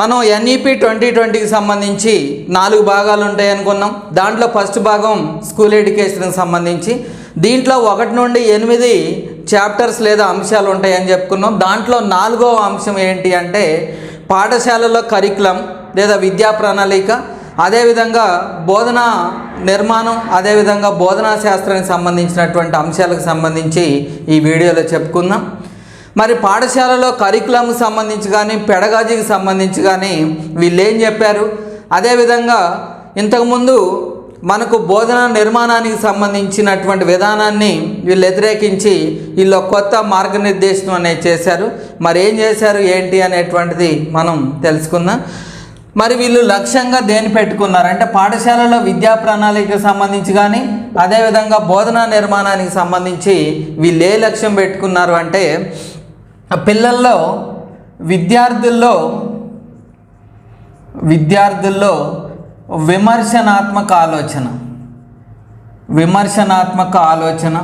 మనం NEP twenty ట్వంటీకి సంబంధించి నాలుగు భాగాలు ఉంటాయి అనుకున్నాం. దాంట్లో ఫస్ట్ భాగం స్కూల్ ఎడ్యుకేషన్కి సంబంధించి. దీంట్లో ఒకటి నుండి ఎనిమిది చాప్టర్స్ లేదా అంశాలు ఉంటాయని చెప్పుకున్నాం. దాంట్లో నాలుగో అంశం ఏంటి అంటే పాఠశాలలో కరికులం లేదా విద్యా ప్రణాళిక అదేవిధంగా బోధనా నిర్మాణం అదేవిధంగా బోధనా శాస్త్రానికి సంబంధించినటువంటి అంశాలకు సంబంధించి ఈ వీడియోలో చెప్పుకుందాం. మరి పాఠశాలలో కరికులంకి సంబంధించి కానీ పెడగాజీకి సంబంధించి కానీ వీళ్ళు ఏం చెప్పారు అదేవిధంగా ఇంతకుముందు మనకు బోధన నిర్మాణానికి సంబంధించినటువంటి విధానాన్ని వీళ్ళు వ్యతిరేకించి వీళ్ళు కొత్త మార్గనిర్దేశం అనేది చేశారు. మరి ఏం చేశారు? ఏంటి అనేటువంటిది మనం తెలుసుకుందాం. మరి వీళ్ళు లక్ష్యంగా దేని పెట్టుకున్నారు? అంటే పాఠశాలలో విద్యా ప్రణాళికకు సంబంధించి కానీ అదేవిధంగా బోధనా నిర్మాణానికి సంబంధించి వీళ్ళు ఏ లక్ష్యం పెట్టుకున్నారు అంటే పిల్లల్లో విద్యార్థుల్లో విద్యార్థుల్లో విమర్శనాత్మక ఆలోచన. విమర్శనాత్మక ఆలోచన.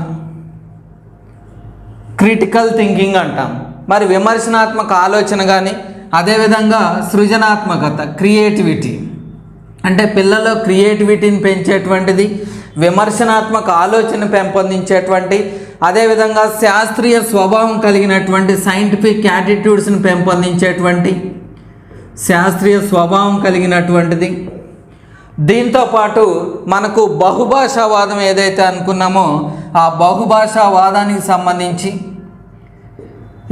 క్రిటికల్ థింకింగ్ అంటాం. మరి విమర్శనాత్మక ఆలోచన కానీ అదేవిధంగా సృజనాత్మకత క్రియేటివిటీ. అంటే పిల్లల్లో క్రియేటివిటీని పెంచేటువంటిది విమర్శనాత్మక ఆలోచన పెంపొందించేటువంటి అదేవిధంగా శాస్త్రీయ స్వభావం కలిగినటువంటి సైంటిఫిక్ యాటిట్యూడ్స్ని పెంపొందించేటువంటి శాస్త్రీయ స్వభావం కలిగినటువంటిది. దీంతో పాటు మనకు బహుభాషావాదం ఏదైతే అనుకున్నామో ఆ బహుభాషావాదానికి సంబంధించి.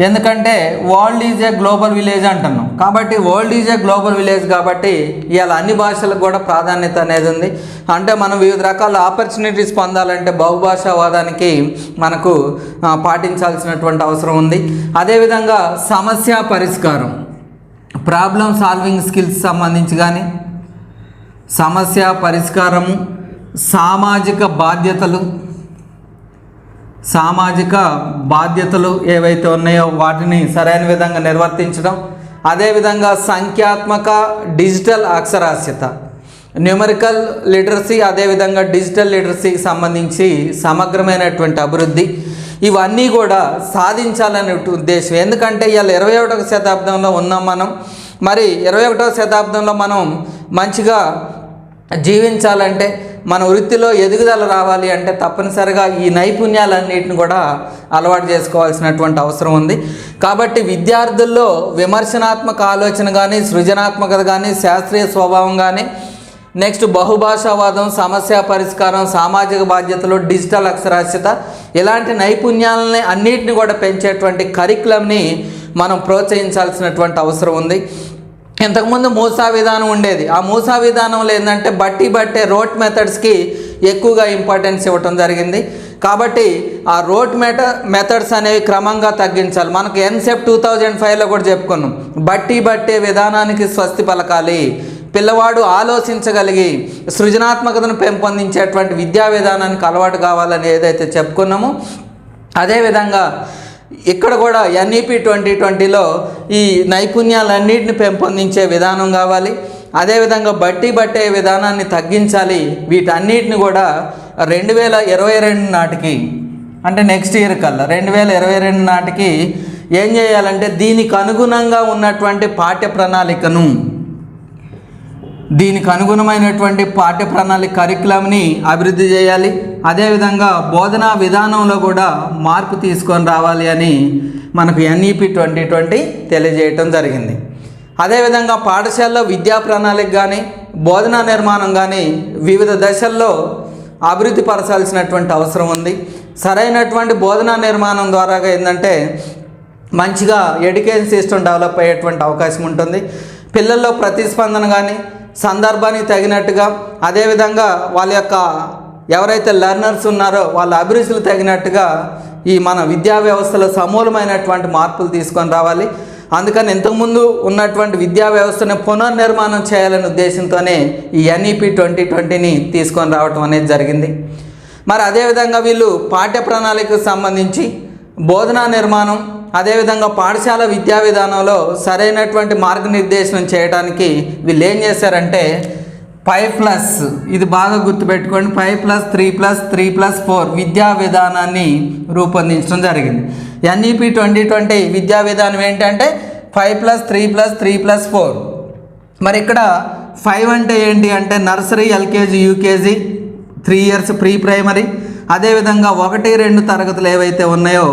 ఎందుకంటే world is a global village అంటున్నాం. కాబట్టి world is a global village కాబట్టి ఇవాళ అన్ని భాషలకు కూడా ప్రాధాన్యత అనేది ఉంది. అంటే మనం వివిధ రకాల ఆపర్చునిటీస్ పొందాలంటే బహుభాషావాదానికి మనకు పాటించాల్సినటువంటి అవసరం ఉంది. అదేవిధంగా సమస్య పరిష్కారం. ప్రాబ్లం సాల్వింగ్ స్కిల్స్ సంబంధించి కానీ సమస్య పరిష్కారము సామాజిక బాధ్యతలు సామాజిక బాధ్యతలు ఏవైతే ఉన్నాయో వాటిని సరైన విధంగా నిర్వర్తించడం అదేవిధంగా సంఖ్యాత్మక డిజిటల్ అక్షరాస్యత. న్యూమరికల్ లిటరసీ అదేవిధంగా డిజిటల్ లిటరసీకి సంబంధించి సమగ్రమైనటువంటి అభివృద్ధి. ఇవన్నీ కూడా సాధించాలనే ఉద్దేశం. ఎందుకంటే ఇవాళ ఇరవై ఒకటవ శతాబ్దంలో ఉన్నాం మనం. మరి ఇరవై ఒకటవ శతాబ్దంలో మనం మంచిగా జీవించాలంటే మన వృత్తిలో ఎదుగుదల రావాలి అంటే తప్పనిసరిగా ఈ నైపుణ్యాలన్నిటిని కూడా అలవాటు చేసుకోవాల్సినటువంటి అవసరం ఉంది. కాబట్టి విద్యార్థుల్లో విమర్శనాత్మక ఆలోచన కానీ సృజనాత్మకత కానీ శాస్త్రీయ స్వభావం కానీ నెక్స్ట్ బహుభాషావాదం సమస్య పరిష్కారం సామాజిక బాధ్యతలు డిజిటల్ అక్షరాస్యత ఇలాంటి నైపుణ్యాలని అన్నిటిని కూడా పెంచేటువంటి కరికులంని మనం ప్రోత్సహించాల్సినటువంటి అవసరం ఉంది. ఇంతకుముందు మూసా విధానం ఉండేది. ఆ మూసా విధానంలో ఏంటంటే బట్టి బట్టే రోట్ మెథడ్స్కి ఎక్కువగా ఇంపార్టెన్స్ ఇవ్వటం జరిగింది. కాబట్టి ఆ రోట్ మెట మెథడ్స్ అనేవి క్రమంగా తగ్గించాలి. మనకు ఎన్సెప్ టూ థౌజండ్ ఫైవ్లో కూడా చెప్పుకున్నాం. బట్టి బట్టే విధానానికి స్వస్తి పలకాలి. పిల్లవాడు ఆలోచించగలిగి సృజనాత్మకతను పెంపొందించేటువంటి విద్యా విధానానికి అలవాటు కావాలని ఏదైతే చెప్పుకున్నామో అదేవిధంగా ఇక్కడ కూడా ఎన్ఈపి ట్వంటీ ట్వంటీలో ఈ నైపుణ్యాలన్నింటిని పెంపొందించే విధానం కావాలి. అదేవిధంగా బట్టి బట్టే విధానాన్ని తగ్గించాలి. వీటన్నిటిని కూడా రెండు వేల ఇరవై రెండు నాటికి అంటే నెక్స్ట్ ఇయర్ కల్లా రెండు వేల ఇరవై రెండు నాటికి ఏం చేయాలంటే దీనికి అనుగుణంగా ఉన్నటువంటి పాఠ్య ప్రణాళికను దీనికి అనుగుణమైనటువంటి పాఠ్య ప్రణాళిక కరికులంని అభివృద్ధి చేయాలి. అదేవిధంగా బోధనా విధానంలో కూడా మార్పు తీసుకొని రావాలి అని మనకు ఎన్ఈపి ట్వంటీ ట్వంటీ తెలియజేయటం జరిగింది. అదేవిధంగా పాఠశాలలో విద్యా ప్రణాళిక కానీ బోధనా నిర్మాణం కానీ వివిధ దశల్లో అభివృద్ధి పరచాల్సినటువంటి అవసరం ఉంది. సరైనటువంటి బోధనా నిర్మాణం ద్వారా ఏంటంటే మంచిగా ఎడ్యుకేషన్ సిస్టమ్ డెవలప్ అయ్యేటువంటి అవకాశం ఉంటుంది. పిల్లల్లో ప్రతిస్పందన కానీ సందర్భానికి తగినట్టుగా అదేవిధంగా వాళ్ళ యొక్క ఎవరైతే లెర్నర్స్ ఉన్నారో వాళ్ళ అభిరుచులు తగినట్టుగా ఈ మన విద్యా వ్యవస్థలో సమూలమైనటువంటి మార్పులు తీసుకొని రావాలి. అందుకని ఇంతకుముందు ఉన్నటువంటి విద్యా వ్యవస్థను పునర్నిర్మాణం చేయాలనే ఉద్దేశంతోనే ఈ ఎన్ఈపి ట్వంటీ ట్వంటీని తీసుకొని రావటం అనేది జరిగింది. మరి అదేవిధంగా వీళ్ళు పాఠ్య ప్రణాళికకు సంబంధించి బోధనా నిర్మాణం అదేవిధంగా పాఠశాల విద్యా విధానంలో సరైనటువంటి మార్గనిర్దేశనం చేయడానికి వీళ్ళు ఏం చేశారంటే ఫైవ్ ప్లస్ ఇది బాగా గుర్తుపెట్టుకోండి five plus three plus three plus four విద్యా విధానాన్ని రూపొందించడం జరిగింది. ఎన్ఈపి ట్వంటీ ట్వంటీ విద్యా విధానం ఏంటంటే five plus three plus three plus four. మరి ఇక్కడ ఫైవ్ అంటే ఏంటి అంటే nursery LKG UKG three years pre primary. అదేవిధంగా ఒకటి రెండు తరగతులు ఏవైతే ఉన్నాయో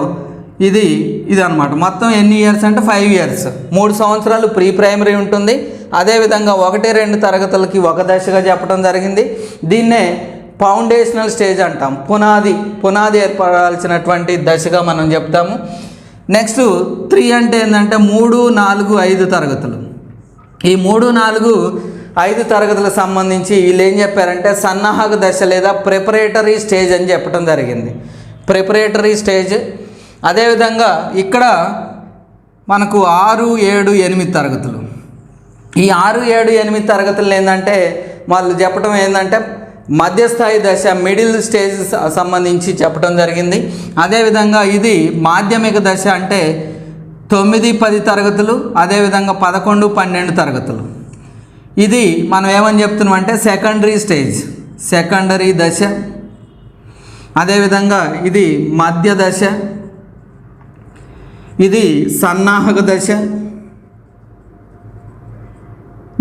ఇది ఇది అనమాట మొత్తం ఎన్ని ఇయర్స్ అంటే ఫైవ్ ఇయర్స్ మూడు సంవత్సరాలు ప్రీ ప్రైమరీ ఉంటుంది అదేవిధంగా ఒకటి రెండు తరగతులకి ఒక దశగా చెప్పడం జరిగింది. దీన్నే ఫౌండేషనల్ స్టేజ్ అంటాం. పునాది పునాది ఏర్పడాల్సినటువంటి దశగా మనం చెప్తాము. నెక్స్ట్ త్రీ అంటే ఏంటంటే మూడు నాలుగు ఐదు తరగతులు. ఈ మూడు నాలుగు ఐదు తరగతులకు సంబంధించి వీళ్ళు ఏం చెప్పారంటే సన్నాహక దశ లేదా ప్రిపరేటరీ స్టేజ్ అని చెప్పడం జరిగింది. ప్రిపరేటరీ స్టేజ్ అదేవిధంగా ఇక్కడ మనకు ఆరు ఏడు ఎనిమిది తరగతులు. ఈ ఆరు ఏడు ఎనిమిది తరగతులు ఏంటంటే వాళ్ళు చెప్పడం ఏంటంటే మధ్యస్థాయి దశ మిడిల్ స్టేజ్ సంబంధించి చెప్పడం జరిగింది. అదేవిధంగా ఇది మాధ్యమిక దశ అంటే తొమ్మిది పది తరగతులు అదేవిధంగా పదకొండు పన్నెండు తరగతులు. ఇది మనం ఏమని చెప్తున్నాం అంటే సెకండరీ స్టేజ్ సెకండరీ దశ. అదేవిధంగా ఇది మధ్య దశ ఇది సన్నాహక దశ.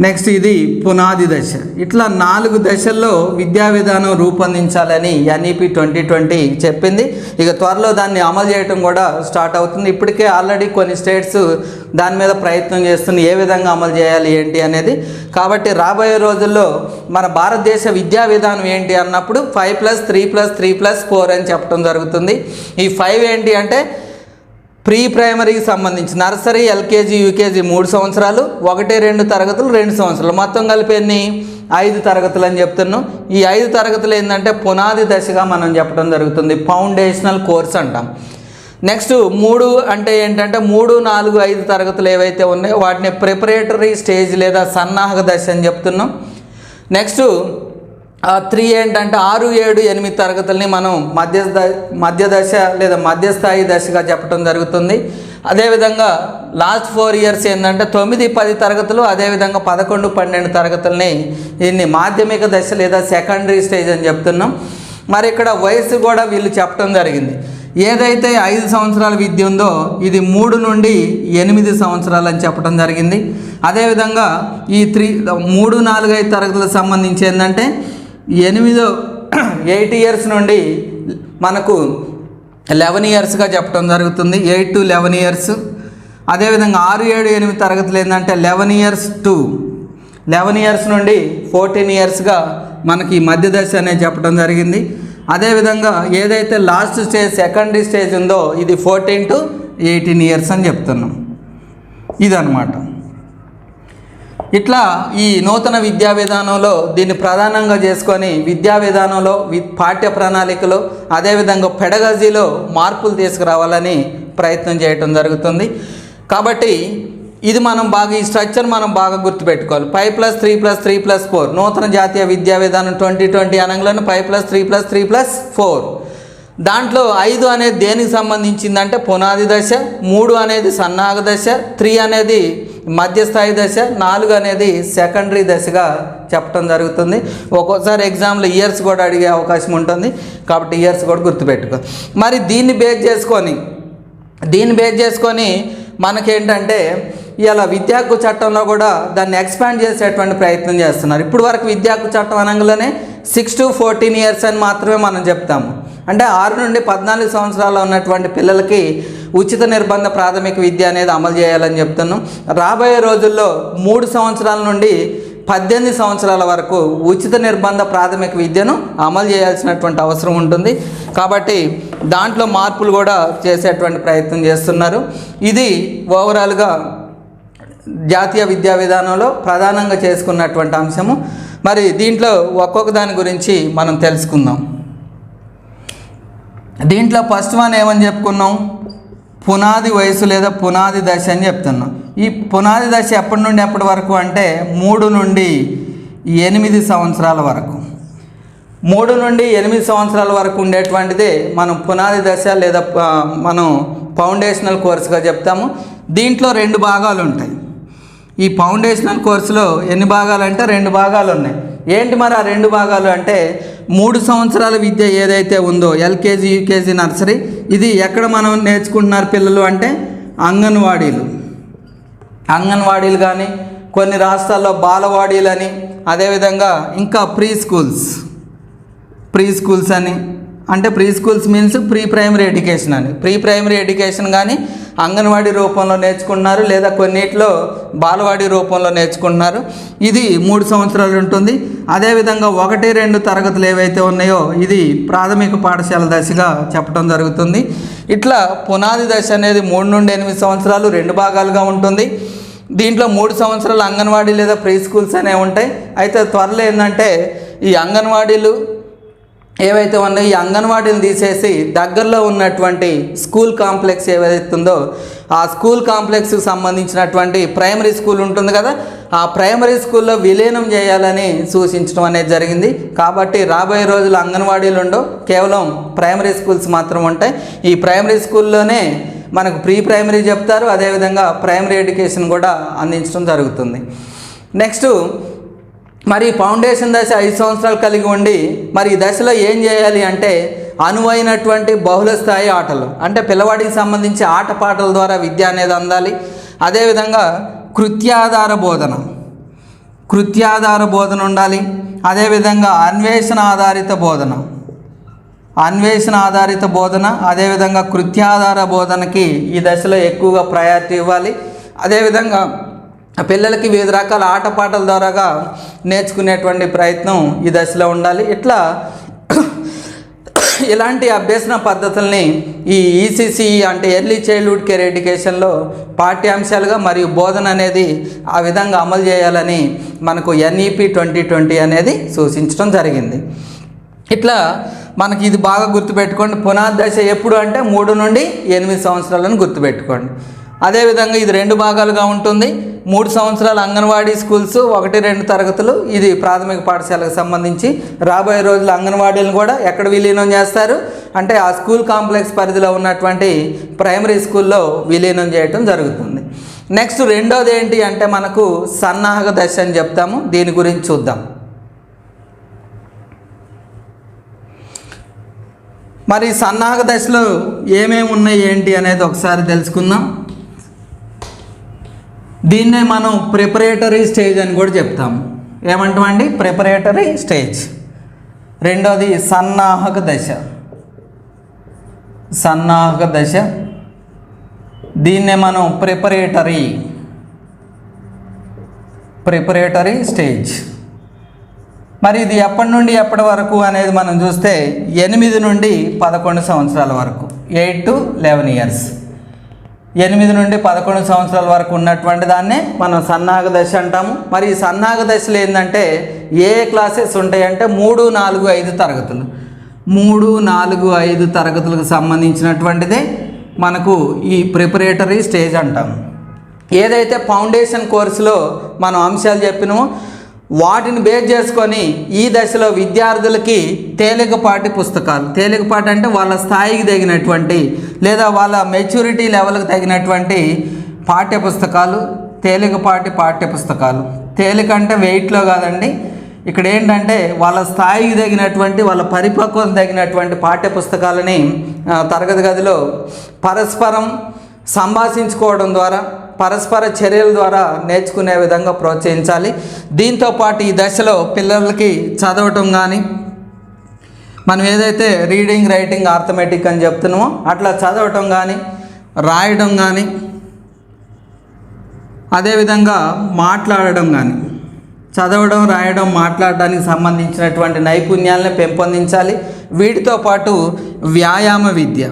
నెక్స్ట్ ఇది పునాది దశ. ఇట్లా నాలుగు దశల్లో విద్యా విధానం రూపొందించాలని ఎన్ఈపి ట్వంటీ ట్వంటీ చెప్పింది. ఇక త్వరలో దాన్ని అమలు చేయడం కూడా స్టార్ట్ అవుతుంది. ఇప్పటికే ఆల్రెడీ కొన్ని స్టేట్స్ దాని మీద ప్రయత్నం చేస్తుంది ఏ విధంగా అమలు చేయాలి ఏంటి అనేది. కాబట్టి రాబోయే రోజుల్లో మన భారతదేశ విద్యా విధానం ఏంటి అన్నప్పుడు five plus three plus three plus four అని చెప్పడం జరుగుతుంది. ఈ ఫైవ్ ఏంటి అంటే ప్రీ ప్రైమరీకి సంబంధించి నర్సరీ ఎల్కేజీ యూకేజీ మూడు సంవత్సరాలు ఒకటి రెండు తరగతులు రెండు సంవత్సరాలు. మొత్తం కలిపి ఎన్ని? ఐదు తరగతులు అని చెప్తున్నాం. ఈ ఐదు తరగతులు ఏంటంటే పునాది దశగా మనం చెప్పడం జరుగుతుంది. ఫౌండేషనల్ కోర్స్ అంటాం. నెక్స్ట్ మూడు అంటే ఏంటంటే మూడు నాలుగు ఐదు తరగతులు ఏవైతే ఉన్నాయో వాటిని ప్రిపరేటరీ స్టేజ్ లేదా సన్నాహక దశ అని చెప్తున్నాం. నెక్స్ట్ త్రీ ఏంటంటే ఆరు ఏడు ఎనిమిది తరగతుల్ని మనం మధ్య ద- మధ్య దశ లేదా మధ్యస్థాయి దశగా చెప్పడం జరుగుతుంది. అదేవిధంగా లాస్ట్ ఫోర్ ఇయర్స్ ఏంటంటే తొమ్మిది పది తరగతులు అదేవిధంగా పదకొండు పన్నెండు తరగతుల్ని దీన్ని మాధ్యమిక దశ లేదా సెకండరీ స్టేజ్ అని చెప్తున్నాం. మరి ఇక్కడ వయసు కూడా వీళ్ళు చెప్పడం జరిగింది. ఏదైతే ఐదు సంవత్సరాల విద్య ఉందో ఇది మూడు నుండి ఎనిమిది సంవత్సరాలు అని చెప్పడం జరిగింది. అదేవిధంగా ఈ త్రీ మూడు నాలుగు ఐదు తరగతులకు సంబంధించి ఏంటంటే ఎనిమిదో ఎయిట్ ఇయర్స్ నుండి మనకు లెవెన్ ఇయర్స్గా చెప్పడం జరుగుతుంది. Eight to eleven years. అదేవిధంగా ఆరు ఏడు ఎనిమిది తరగతులు ఏంటంటే eleven years to eleven years నుండి ఫోర్టీన్ ఇయర్స్గా మనకి ఈ మధ్య దశ అనేది చెప్పడం జరిగింది. అదేవిధంగా ఏదైతే లాస్ట్ స్టేజ్ సెకండరీ స్టేజ్ ఉందో ఇది ఫోర్టీన్ టు ఎయిటీన్ ఇయర్స్ అని చెప్తున్నాం. ఇదనమాట ఇట్లా ఈ నూతన విద్యా విధానంలో దీన్ని ప్రధానంగా చేసుకొని విద్యా విధానంలో వి పాఠ్య ప్రణాళికలో అదేవిధంగా పెడగజీలో మార్పులు తీసుకురావాలని ప్రయత్నం చేయటం జరుగుతుంది. కాబట్టి ఇది మనం బాగా ఈ స్ట్రక్చర్ మనం బాగా గుర్తుపెట్టుకోవాలి. Five plus three plus three plus four. నూతన జాతీయ విద్యా విధానం ట్వంటీ ట్వంటీ అనగానే five plus three plus three plus four. దాంట్లో ఐదు అనేది దేనికి సంబంధించిందంటే పునాది దశ మూడు అనేది సన్నాహక దశ త్రీ అనేది మధ్యస్థాయి దశ నాలుగు అనేది సెకండరీ దశగా చెప్పడం జరుగుతుంది. ఒక్కోసారి ఎగ్జామ్లో ఇయర్స్ కూడా అడిగే అవకాశం ఉంటుంది. కాబట్టి ఇయర్స్ కూడా గుర్తుపెట్టుకో. మరి దీన్ని బేస్ చేసుకొని దీన్ని బేస్ చేసుకొని మనకేంటంటే ఇలా విద్యా హక్కు చట్టంలో కూడా దాన్ని ఎక్స్పాండ్ చేసేటువంటి ప్రయత్నం చేస్తున్నారు. ఇప్పుడు వరకు విద్యా హక్కు చట్టం అనగానే సిక్స్ టు ఫోర్టీన్ ఇయర్స్ అని మాత్రమే మనం చెప్తాము. అంటే ఆరు నుండి పద్నాలుగు సంవత్సరాలు ఉన్నటువంటి పిల్లలకి ఉచిత నిర్బంధ ప్రాథమిక విద్య అనేది అమలు చేయాలని చెప్తున్నాం. రాబోయే రోజుల్లో మూడు సంవత్సరాల నుండి పద్దెనిమిది సంవత్సరాల వరకు ఉచిత నిర్బంధ ప్రాథమిక విద్యను అమలు చేయాల్సినటువంటి అవసరం ఉంటుంది. కాబట్టి దాంట్లో మార్పులు కూడా చేసేటువంటి ప్రయత్నం చేస్తున్నారు. ఇది ఓవరాల్గా జాతీయ విద్యా విధానంలో ప్రధానంగా చేసుకున్నటువంటి అంశము. మరి దీంట్లో ఒక్కొక్క దాని గురించి మనం తెలుసుకుందాం. దీంట్లో ఫస్ట్ వన్ ఏమని చెప్పుకున్నాం? పునాది వయసు లేదా పునాది దశ అని చెప్తున్నాం. ఈ పునాది దశ ఎప్పటి నుండి ఎప్పటి వరకు అంటే మూడు నుండి ఎనిమిది సంవత్సరాల వరకు. మూడు నుండి ఎనిమిది సంవత్సరాల వరకు ఉండేటువంటిదే మనం పునాది దశ లేదా మనం ఫౌండేషనల్ కోర్సుగా చెప్తాము. దీంట్లో రెండు భాగాలు ఉంటాయి. ఈ ఫౌండేషనల్ కోర్సులో ఎన్ని భాగాలు అంటే రెండు భాగాలు ఉన్నాయి ఏంటి మరి ఆ రెండు భాగాలు అంటే మూడు సంవత్సరాల విద్య ఏదైతే ఉందో ఎల్కేజీ యూకేజీ నర్సరీ ఇది ఎక్కడ మనం నేర్చుకుంటున్నారు పిల్లలు అంటే అంగన్వాడీలు. అంగన్వాడీలు కానీ కొన్ని రాష్ట్రాల్లో బాలవాడీలని అదేవిధంగా ఇంకా ప్రీ స్కూల్స్. ప్రీ స్కూల్స్ అని అంటే pre schools means pre primary education అని ప్రీ ప్రైమరీ ఎడ్యుకేషన్ కానీ అంగన్వాడీ రూపంలో నేర్చుకున్నారు లేదా కొన్నిట్లో బాలవాడీ రూపంలో నేర్చుకుంటున్నారు. ఇది మూడు సంవత్సరాలు ఉంటుంది. అదేవిధంగా ఒకటి రెండు తరగతులు ఏవైతే ఉన్నాయో ఇది ప్రాథమిక పాఠశాల దశగా చెప్పడం జరుగుతుంది. ఇట్లా పునాది దశ అనేది మూడు నుండి ఎనిమిది సంవత్సరాలు రెండు భాగాలుగా ఉంటుంది. దీంట్లో మూడు సంవత్సరాలు అంగన్వాడీ లేదా ప్రీ స్కూల్స్ అనేవి ఉంటాయి. అయితే త్వరలో ఏంటంటే ఈ అంగన్వాడీలు ఏవైతే ఉన్నాయో ఈ అంగన్వాడీని తీసేసి దగ్గరలో ఉన్నటువంటి స్కూల్ కాంప్లెక్స్ ఏవైతే ఉందో ఆ స్కూల్ కాంప్లెక్స్కి సంబంధించినటువంటి ప్రైమరీ స్కూల్ ఉంటుంది కదా ఆ ప్రైమరీ స్కూల్లో విలీనం చేయాలని సూచించడం అనేది జరిగింది. కాబట్టి రాబోయే రోజులు అంగన్వాడీలు ఉండవు కేవలం ప్రైమరీ స్కూల్స్ మాత్రం ఉంటాయి. ఈ ప్రైమరీ స్కూల్లోనే మనకు ప్రీ ప్రైమరీ చెప్తారు అదేవిధంగా ప్రైమరీ ఎడ్యుకేషన్ కూడా అందించడం జరుగుతుంది. నెక్స్ట్ మరి ఫౌండేషన్ దశ ఐదు సంవత్సరాలు కలిగి ఉండి మరి ఈ దశలో ఏం చేయాలి అంటే అనువైనటువంటి బహుళ స్థాయి ఆటలు. అంటే పిల్లవాడికి సంబంధించి ఆటపాటల ద్వారా విద్య అనేది అందాలి. అదేవిధంగా కృత్యాధార బోధన. కృత్యాధార బోధన ఉండాలి. అదేవిధంగా అన్వేషణ ఆధారిత బోధన. అన్వేషణ ఆధారిత బోధన అదేవిధంగా కృత్యాధార బోధనకి ఈ దశలో ఎక్కువగా ప్రయారిటీ ఇవ్వాలి. అదేవిధంగా పిల్లలకి వివిధ రకాల ఆటపాటల ద్వారాగా నేర్చుకునేటువంటి ప్రయత్నం ఈ దశలో ఉండాలి. ఇట్లా ఇలాంటి అభ్యసన పద్ధతుల్ని ఈ ఈసీసీ అంటే ఎర్లీ చైల్డ్హుడ్ కేర్ ఎడ్యుకేషన్లో పాఠ్యాంశాలుగా మరియు బోధన అనేది ఆ విధంగా అమలు చేయాలని మనకు ఎన్ఈపి ట్వంటీ ట్వంటీ అనేది సూచించడం జరిగింది. ఇట్లా మనకి ఇది బాగా గుర్తుపెట్టుకోండి. పునాది దశ ఎప్పుడు అంటే మూడు నుండి ఎనిమిది సంవత్సరాలను గుర్తుపెట్టుకోండి. అదేవిధంగా ఇది రెండు భాగాలుగా ఉంటుంది. మూడు సంవత్సరాలు అంగన్వాడీ స్కూల్స్ ఒకటి రెండు తరగతులు. ఇది ప్రాథమిక పాఠశాలకు సంబంధించి. రాబోయే రోజులు అంగన్వాడీలను కూడా ఎక్కడ విలీనం చేస్తారు? అంటే ఆ స్కూల్ కాంప్లెక్స్ పరిధిలో ఉన్నటువంటి ప్రైమరీ స్కూల్లో విలీనం చేయటం జరుగుతుంది. నెక్స్ట్ రెండోది ఏంటి అంటే మనకు సన్నాహక దశ అని చెప్తాము. దీని గురించి చూద్దాం. మరి సన్నాహక దశలో ఏమేమి ఉన్నాయి ఏంటి అనేది ఒకసారి తెలుసుకుందాం. దీన్నే మనం ప్రిపరేటరీ స్టేజ్ అని కూడా చెప్తాము ఏమంటామండి? ప్రిపరేటరీ స్టేజ్ రెండోది సన్నాహక దశ. సన్నాహక దశ. దీన్నే మనం ప్రిపరేటరీ ప్రిపరేటరీ స్టేజ్ మరి ఇది ఎప్పటి నుండి ఎప్పటి వరకు అనేది మనం చూస్తే ఎనిమిది నుండి పదకొండు సంవత్సరాల వరకు. ఎయిట్ టు లెవెన్ ఇయర్స్ ఎనిమిది నుండి పదకొండు సంవత్సరాల వరకు ఉన్నటువంటి దాన్ని మనం సన్నాహక దశ అంటాము. మరి ఈ సన్నాహక దశలో ఏంటంటే ఏ క్లాసెస్ ఉంటాయంటే మూడు నాలుగు ఐదు తరగతులు. మూడు నాలుగు ఐదు తరగతులకు సంబంధించినటువంటిది మనకు ఈ ప్రిపరేటరీ స్టేజ్ అంటాము. ఏదైతే ఫౌండేషన్ కోర్సులో మనం అంశాలు చెప్పినామో వాటిని బేస్ చేసుకొని ఈ దశలో విద్యార్థులకి తేలికపాటి పుస్తకాలు. తేలికపాటి అంటే వాళ్ళ స్థాయికి తగినటువంటి లేదా వాళ్ళ మెచ్యూరిటీ లెవెల్కి తగినటువంటి పాఠ్య పుస్తకాలు తేలికపాటి పాఠ్య పుస్తకాలు తేలిక అంటే వెయిట్లో కాదండి. ఇక్కడ ఏంటంటే వాళ్ళ స్థాయికి తగినటువంటి వాళ్ళ పరిపక్వత తగినటువంటి పాఠ్య పుస్తకాలని తరగతి గదిలో పరస్పరం సంభాషించుకోవడం ద్వారా పరస్పర చర్యల ద్వారా నేర్చుకునే విధంగా ప్రోత్సహించాలి. దీంతో పాటు ఈ దశలో పిల్లలకి చదవటం కానీ మనం ఏదైతే రీడింగ్ రైటింగ్ ఆర్థమెటిక్ అని చెప్తున్నామో అట్లా చదవటం కానీ రాయడం కానీ అదేవిధంగా మాట్లాడడం కానీ చదవడం రాయడం మాట్లాడడానికి సంబంధించినటువంటి నైపుణ్యాలను పెంపొందించాలి. వీటితో పాటు వ్యాయామ విద్య.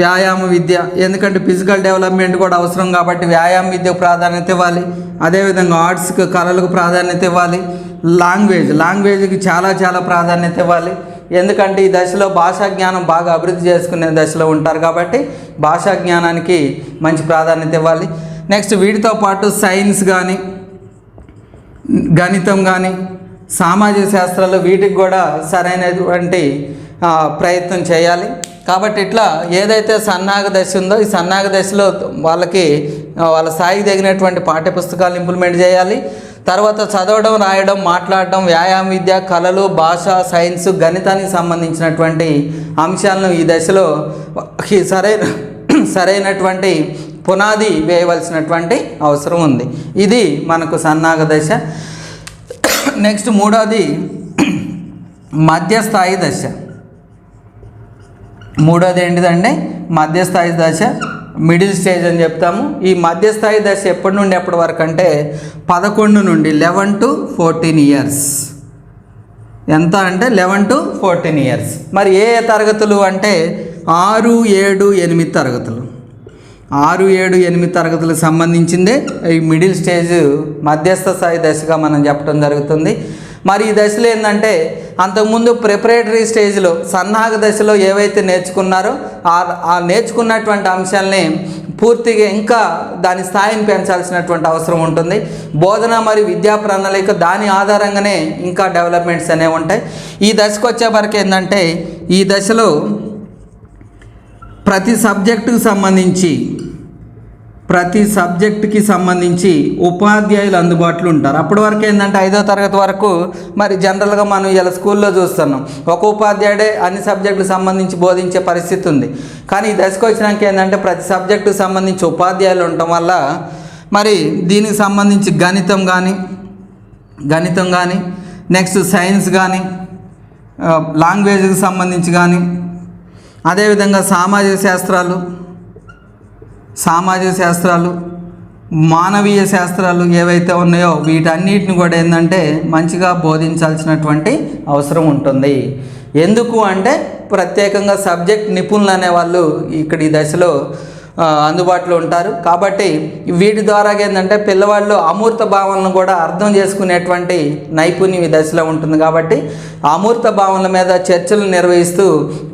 వ్యాయామ విద్య. ఎందుకంటే ఫిజికల్ డెవలప్మెంట్ కూడా అవసరం కాబట్టి వ్యాయామ విద్యకు ప్రాధాన్యత ఇవ్వాలి. అదేవిధంగా ఆర్ట్స్కి కళలకు ప్రాధాన్యత ఇవ్వాలి. లాంగ్వేజ్ లాంగ్వేజ్కి చాలా చాలా ప్రాధాన్యత ఇవ్వాలి. ఎందుకంటే ఈ దశలో భాషా జ్ఞానం బాగా అభివృద్ధి చేసుకునే దశలో ఉంటారు కాబట్టి భాషా జ్ఞానానికి మంచి ప్రాధాన్యత ఇవ్వాలి. నెక్స్ట్ వీటితో పాటు సైన్స్ కానీ గణితం కానీ సామాజిక శాస్త్రాలు వీటికి కూడా సరైనటువంటి ప్రయత్నం చేయాలి. కాబట్టి ఇట్లా ఏదైతే సన్నాహక దశ ఉందో ఈ సన్నాహక దశలో వాళ్ళకి వాళ్ళ స్థాయికి తగినటువంటి పాఠ్యపుస్తకాలు ఇంప్లిమెంట్ చేయాలి. తర్వాత చదవడం రాయడం మాట్లాడడం వ్యాయామ విద్య కళలు భాష సైన్స్ గణితానికి సంబంధించినటువంటి అంశాలను ఈ దశలో సరైన సరైనటువంటి పునాది వేయవలసినటువంటి అవసరం ఉంది. ఇది మనకు సన్నాగ దశ. నెక్స్ట్ మూడోది మధ్యస్థాయి దశ. మూడోది ఏంటిదంటే మధ్యస్థాయి దశ మిడిల్ స్టేజ్ అని చెప్తాము. ఈ మధ్యస్థాయి దశ ఎప్పటి నుండి ఎప్పటి వరకు అంటే పదకొండు నుండి లెవెన్ టు ఫోర్టీన్ ఇయర్స్ ఎంత అంటే లెవెన్ టు ఫోర్టీన్ ఇయర్స్ మరి ఏ ఏ తరగతులు అంటే ఆరు ఏడు ఎనిమిది తరగతులు. ఆరు ఏడు ఎనిమిది తరగతులకు సంబంధించిందే ఈ మిడిల్ స్టేజ్ మధ్యస్థ స్థాయి దశగా మనం చెప్పడం జరుగుతుంది. మరి ఈ దశలో ఏంటంటే అంతకుముందు ప్రిపరేటరీ స్టేజ్లో సన్నాహక దశలో ఏవైతే నేర్చుకున్నారో ఆ నేర్చుకున్నటువంటి అంశాలని పూర్తిగా ఇంకా దాని స్థాయిని పెంచాల్సినటువంటి అవసరం ఉంటుంది. బోధన మరియు విద్యా ప్రణాళిక దాని ఆధారంగానే ఇంకా డెవలప్మెంట్స్ అనేవి ఉంటాయి. ఈ దశకు వచ్చేవరకు ఏంటంటే ఈ దశలో ప్రతి సబ్జెక్టుకు సంబంధించి ప్రతి సబ్జెక్టుకి సంబంధించి ఉపాధ్యాయులు అందుబాటులో ఉంటారు. అప్పటి వరకు ఏంటంటే ఐదో తరగతి వరకు మరి జనరల్గా మనం ఇలా స్కూల్లో చూస్తున్నాం. ఒక ఉపాధ్యాయుడే అన్ని సబ్జెక్టులకు సంబంధించి బోధించే పరిస్థితి ఉంది. కానీ ఈ దశకు వచ్చినాక ఏంటంటే ప్రతి సబ్జెక్టుకు సంబంధించి ఉపాధ్యాయులు ఉండటం వల్ల మరి దీనికి సంబంధించి గణితం కానీ గణితం కానీ నెక్స్ట్ సైన్స్ కానీ లాంగ్వేజ్కి సంబంధించి కానీ అదేవిధంగా సామాజిక శాస్త్రాలు సామాజిక శాస్త్రాలు మానవీయ శాస్త్రాలు ఏవైతే ఉన్నాయో వీటన్నిటిని కూడా ఏంటంటే మంచిగా బోధించాల్సినటువంటి అవసరం ఉంటుంది. ఎందుకు అంటే ప్రత్యేకంగా సబ్జెక్ట్ నిపుణులు అనేవాళ్ళు ఇక్కడ ఈ దశలో అందుబాటులో ఉంటారు. కాబట్టి వీటి ద్వారా ఏంటంటే పిల్లవాళ్ళు అమూర్త భావనలను కూడా అర్థం చేసుకునేటువంటి నైపుణ్యం ఈ దశలో ఉంటుంది. కాబట్టి అమూర్త భావనల మీద చర్చలు నిర్వహిస్తూ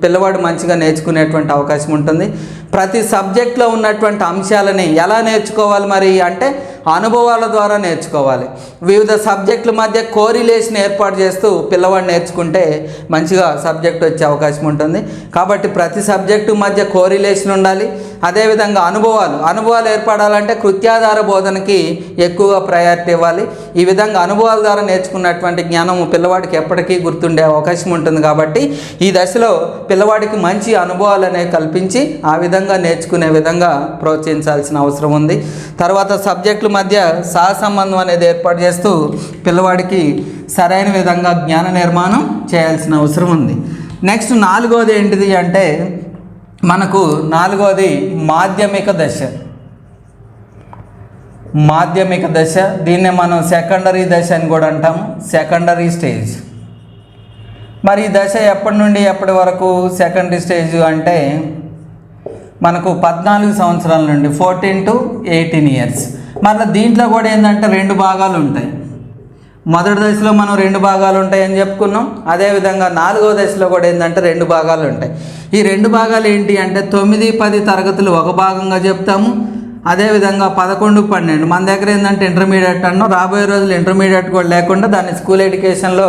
పిల్లవాడు మంచిగా నేర్చుకునేటువంటి అవకాశం ఉంటుంది. ప్రతి సబ్జెక్ట్లో ఉన్నటువంటి అంశాలని ఎలా నేర్చుకోవాలి మరి అంటే అనుభవాల ద్వారా నేర్చుకోవాలి. వివిధ సబ్జెక్టుల మధ్య కోరిలేషన్ ఏర్పాటు చేస్తూ పిల్లవాడు నేర్చుకుంటే మంచిగా సబ్జెక్ట్ వచ్చే అవకాశం ఉంటుంది. కాబట్టి ప్రతి సబ్జెక్టు మధ్య కోరిలేషన్ ఉండాలి. అదేవిధంగా అనుభవాలు అనుభవాలు ఏర్పడాలంటే కృత్యాధార బోధనకి ఎక్కువగా ప్రయారిటీ ఇవ్వాలి. ఈ విధంగా అనుభవాల ద్వారా నేర్చుకున్నటువంటి జ్ఞానం పిల్లవాడికి ఎప్పటికీ గుర్తుండే అవకాశం ఉంటుంది కాబట్టి ఈ దశలో పిల్లవాడికి మంచి అనుభవాలు అనేవి కల్పించి ఆ విధంగా నేర్చుకునే విధంగా ప్రోత్సహించాల్సిన అవసరం ఉంది. తర్వాత సబ్జెక్టుల మధ్య సహసంబంధం అనేది ఏర్పాటు చేస్తూ పిల్లవాడికి సరైన విధంగా జ్ఞాన నిర్మాణం చేయాల్సిన అవసరం ఉంది. నెక్స్ట్ నాలుగోది ఏంటిది అంటే మనకు నాలుగోది మాధ్యమిక దశ. మాధ్యమిక దశ దీన్నే మనం సెకండరీ దశ అని కూడా అంటాము. Secondary stage. మరి ఈ దశ ఎప్పటి నుండి ఎప్పటి వరకు సెకండరీ స్టేజ్ అంటే మనకు పద్నాలుగు సంవత్సరాల నుండి ఫోర్టీన్ టు ఎయిటీన్ ఇయర్స్ మళ్ళీ దీంట్లో కూడా ఏంటంటే రెండు భాగాలు ఉంటాయి. మొదటి దశలో మనం రెండు భాగాలు ఉంటాయని చెప్పుకున్నాం. అదేవిధంగా నాలుగో దశలో కూడా ఏంటంటే రెండు భాగాలు ఉంటాయి. ఈ రెండు భాగాలు ఏంటి అంటే తొమ్మిది పది తరగతులు ఒక భాగంగా చెప్తాము. అదేవిధంగా పదకొండు పన్నెండు. మన దగ్గర ఏంటంటే ఇంటర్మీడియట్ అన్నాం రాబోయే రోజులు ఇంటర్మీడియట్ కూడా లేకుండా దాన్ని స్కూల్ ఎడ్యుకేషన్లో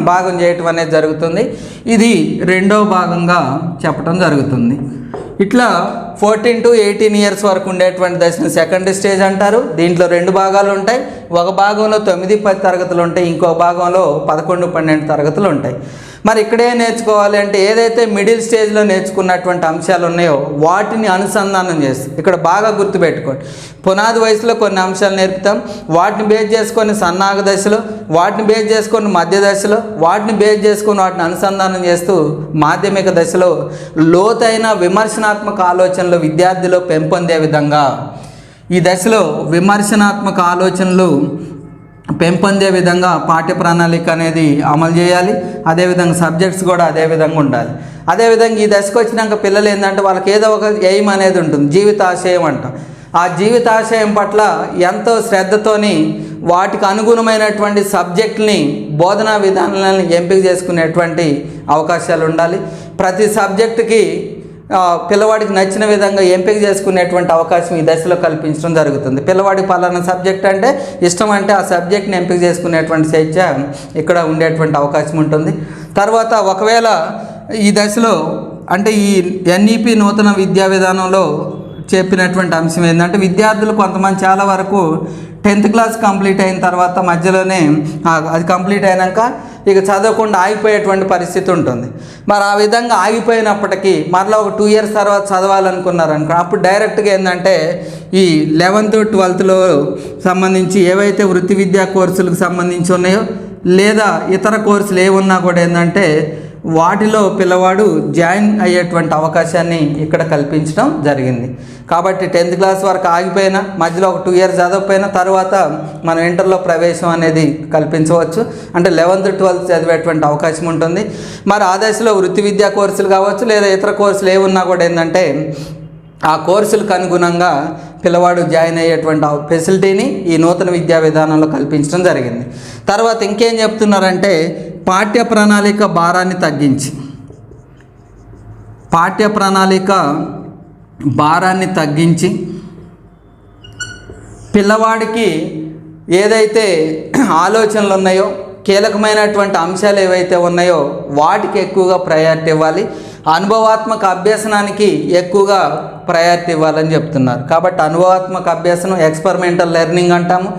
భాగం చేయటం అనేది జరుగుతుంది. ఇది రెండో భాగంగా చెప్పడం జరుగుతుంది. ఇట్లా ఫోర్టీన్ టు ఎయిటీన్ ఇయర్స్ వరకు ఉండేటువంటి దశను సెకండ్ స్టేజ్ అంటారు. దీంట్లో రెండు భాగాలు ఉంటాయి. ఒక భాగంలో తొమ్మిది పది తరగతులు ఉంటాయి. ఇంకో భాగంలో పదకొండు పన్నెండు తరగతులు ఉంటాయి. మరి ఇక్కడే నేర్చుకోవాలి అంటే ఏదైతే మిడిల్ స్టేజ్లో నేర్చుకున్నటువంటి అంశాలు ఉన్నాయో వాటిని అనుసంధానం చేస్తాం ఇక్కడ బాగా గుర్తుపెట్టుకోండి. పునాది వయసులో కొన్ని అంశాలు నేర్పుతాం వాటిని బేస్ చేసుకొని సన్నాగ దశలో వాటిని బేస్ చేసుకొని మధ్య దశలో వాటిని బేస్ చేసుకొని వాటిని అనుసంధానం చేస్తూ మాధ్యమిక దశలో లోతైన విమర్శనాత్మక ఆలోచనలు విద్యార్థిలో పెంపొందే విధంగా. ఈ దశలో విమర్శనాత్మక ఆలోచనలు పెంపొందే విధంగా పాఠ్య ప్రణాళిక అనేది అమలు చేయాలి. అదేవిధంగా సబ్జెక్ట్స్ కూడా అదే విధంగా ఉండాలి. అదేవిధంగా ఈ దశకు వచ్చినాక పిల్లలు ఏంటంటే వాళ్ళకి ఏదో ఒక ఎయిమ్ అనేది ఉంటుంది. జీవితాశయం అంట. ఆ జీవితాశయం పట్ల ఎంతో శ్రద్ధతోని వాటికి అనుగుణమైనటువంటి సబ్జెక్ట్ని బోధనా విధానాలను ఎంపిక చేసుకునేటువంటి అవకాశాలు ఉండాలి. ప్రతి సబ్జెక్టుకి పిల్లవాడికి నచ్చిన విధంగా ఎంపిక చేసుకునేటువంటి అవకాశం ఈ దశలో కల్పించడం జరుగుతుంది. పిల్లవాడికి పలానా సబ్జెక్ట్ అంటే ఇష్టం అంటే ఆ సబ్జెక్ట్ని ఎంపిక చేసుకునేటువంటి స్వేచ్ఛ ఇక్కడ ఉండేటువంటి అవకాశం ఉంటుంది. తర్వాత ఒకవేళ ఈ దశలో అంటే ఈ ఎన్ఈపి నూతన విద్యా విధానంలో చెప్పినటువంటి అంశం ఏంటంటే విద్యార్థులు కొంతమంది చాలా వరకు టెన్త్ క్లాస్ కంప్లీట్ అయిన తర్వాత మధ్యలోనే అది కంప్లీట్ అయినాక ఇక చదవకుండా ఆగిపోయేటువంటి పరిస్థితి ఉంటుంది. మరి ఆ విధంగా ఆగిపోయినప్పటికీ మరలా ఒక టూ ఇయర్స్ తర్వాత చదవాలనుకున్నారు అనుకో అప్పుడు డైరెక్ట్గా ఏంటంటే ఈ లెవెన్త్ ట్వెల్త్లో సంబంధించి ఏవైతే వృత్తి విద్యా కోర్సులకు సంబంధించి ఉన్నాయో లేదా ఇతర కోర్సులు ఏమున్నా కూడా ఏంటంటే వాటిలో పిల్లవాడు జాయిన్ అయ్యేటువంటి అవకాశాన్ని ఇక్కడ కల్పించడం జరిగింది. కాబట్టి టెన్త్ క్లాస్ వరకు ఆగిపోయినా మధ్యలో ఒక టూ ఇయర్స్ చదవకపోయినా తర్వాత మనం ఇంటర్లో ప్రవేశం అనేది కల్పించవచ్చు. అంటే లెవెన్త్ ట్వెల్త్ చదివేటువంటి అవకాశం ఉంటుంది. మరి ఆ దశలో వృత్తి విద్యా కోర్సులు కావచ్చు లేదా ఇతర కోర్సులు ఏమున్నా కూడా ఏంటంటే ఆ కోర్సులకు అనుగుణంగా పిల్లవాడు జాయిన్ అయ్యేటువంటి ఫెసిలిటీని ఈ నూతన విద్యా విధానంలో కల్పించడం జరిగింది. తర్వాత ఇంకేం చెప్తున్నారంటే పాఠ్య ప్రణాళిక భారాన్ని తగ్గించి. పాఠ్య ప్రణాళిక భారాన్ని తగ్గించి పిల్లవాడికి ఏదైతే ఆలోచనలు ఉన్నాయో కీలకమైనటువంటి అంశాలు ఏవైతే ఉన్నాయో వాటికి ఎక్కువగా ప్రయారిటీ ఇవ్వాలి. అనుభవాత్మక అభ్యసనానికి ఎక్కువగా ప్రయారిటీ ఇవ్వాలని చెప్తున్నారు. కాబట్టి అనుభవాత్మక అభ్యసనం ఎక్స్పెరిమెంటల్ లెర్నింగ్ అంటాము.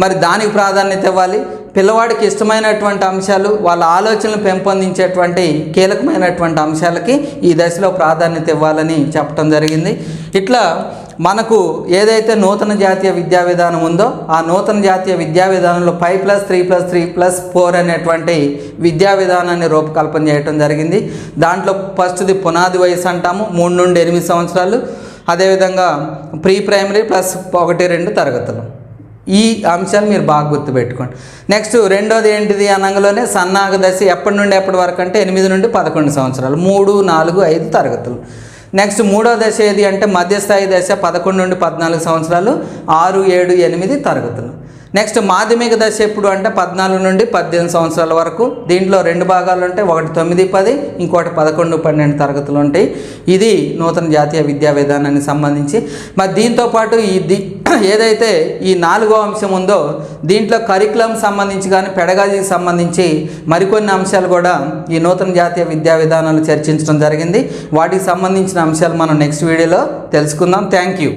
మరి దానికి ప్రాధాన్యత ఇవ్వాలి. పిల్లవాడికి ఇష్టమైనటువంటి అంశాలు వాళ్ళ ఆలోచనలు పెంపొందించేటువంటి కీలకమైనటువంటి అంశాలకి ఈ దశలో ప్రాధాన్యత ఇవ్వాలని చెప్పడం జరిగింది. ఇట్లా మనకు ఏదైతే నూతన జాతీయ విద్యా విధానం ఉందో ఆ నూతన జాతీయ విద్యా విధానంలో five plus three plus three plus four అనేటువంటి విద్యా విధానాన్ని రూపకల్పన చేయటం జరిగింది. దాంట్లో ఫస్ట్ది పునాది వయసు అంటాము మూడు నుండి ఎనిమిది సంవత్సరాలు. అదేవిధంగా ప్రీ ప్రైమరీ ప్లస్ ఒకటి రెండు తరగతులు. ఈ అంశాలు మీరు బాగా గుర్తుపెట్టుకోండి. నెక్స్ట్ రెండోది ఏంటిది అనగానే సన్నాగ దశ ఎప్పటి నుండి ఎప్పటి వరకు అంటే ఎనిమిది నుండి పదకొండు సంవత్సరాలు మూడు నాలుగు ఐదు తరగతులు. నెక్స్ట్ మూడో దశ ఏది అంటే మధ్యస్థాయి దశ పదకొండు నుండి పద్నాలుగు సంవత్సరాలు ఆరు ఏడు ఎనిమిది తరగతులు. నెక్స్ట్ మాధ్యమిక దశ ఎప్పుడు అంటే పద్నాలుగు నుండి పద్దెనిమిది సంవత్సరాల వరకు. దీంట్లో రెండు భాగాలు ఉంటాయి ఒకటి తొమ్మిది పది ఇంకోటి పదకొండు పన్నెండు తరగతులు ఉంటాయి. ఇది నూతన జాతీయ విద్యా విధానానికి సంబంధించి. మరి దీంతో పాటు ఈ ఏదైతే ఈ నాలుగో అంశం ఉందో దీంట్లో కరికులం సంబంధించి కానీ పెడగాజీకి సంబంధించి మరికొన్ని అంశాలు కూడా ఈ నూతన జాతీయ విద్యా విధానాలు చర్చించడం జరిగింది. వాటికి సంబంధించిన అంశాలు మనం నెక్స్ట్ వీడియోలో తెలుసుకుందాం. Thank you